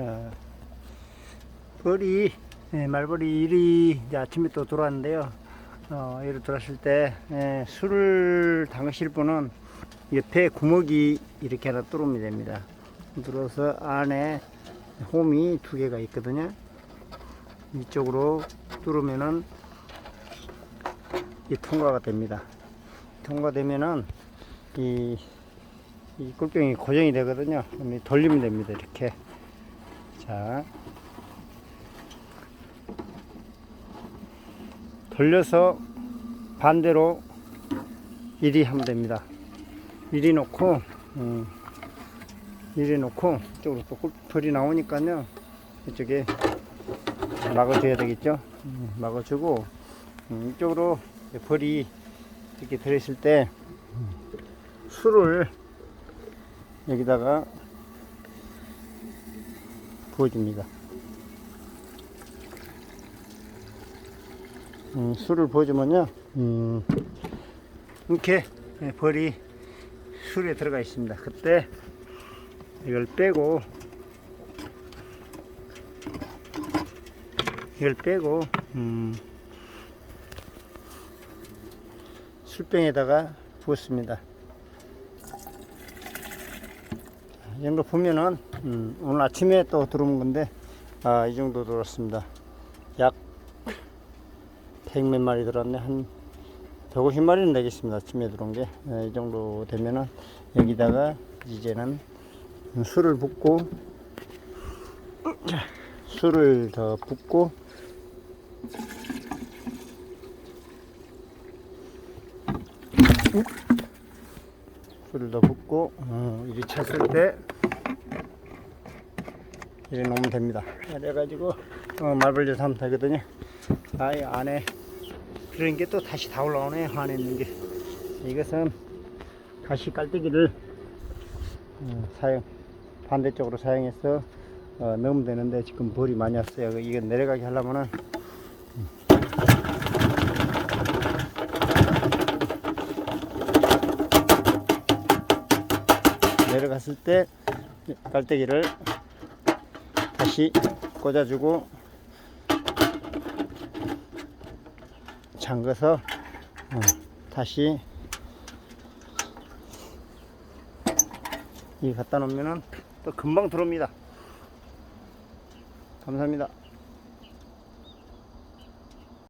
어, 벌이 예, 말벌이 일이 이제 아침에 또 들어왔는데요. 어, 이리 들어왔을 때 예, 술을 담그실 분은 옆에 구멍이 이렇게 하나 뚫으면 됩니다. 들어서 안에 홈이 두 개가 있거든요. 이쪽으로 뚫으면은 이 통과가 됩니다. 통과되면은 이, 이 꿀병이 고정이 되거든요. 돌리면 됩니다. 이렇게. 자. 돌려서 반대로 이리 하면 됩니다. 이리 놓고, 음, 이리 놓고, 이쪽으로 또 꿀풀이 나오니까요. 이쪽에 막아줘야 되겠죠. 음, 막아주고, 음, 이쪽으로 벌이 이렇게 들어있을 때, 음, 술을 여기다가 부어줍니다. 음, 술을 부어주면요, 음, 이렇게 예, 벌이 술에 들어가 있습니다. 그때 이걸 빼고, 이걸 빼고, 음, 술병에다가 부었습니다. 이 정도 보면은 음, 오늘 아침에 또 들어온 건데 아, 이 정도 들었습니다. 약 100몇 마리 들었네. 한 150마리는 되겠습니다. 아침에 들어온 게. 예, 이 정도 되면은 여기다가 이제는 술을 붓고 자, 술을 더 붓고 술 을더 붓고 어, 이리 찼을 때 이래 놓으면 됩니다. 그래가지고 어, 말벌젓 하면 되거든요. 아이 안에 그런 게 또 다시 다 올라오네 안에 있는 게 이것은 다시 깔때기를 어, 사용 반대쪽으로 사용해서 어, 넣으면 되는데 지금 벌이 많이 왔어요. 이거 내려가게 하려면은 내려갔을 때 깔때기를 다시 꽂아주고 잠궈서 어, 다시 이 갖다 놓으면은 또 금방 들어옵니다. 감사합니다.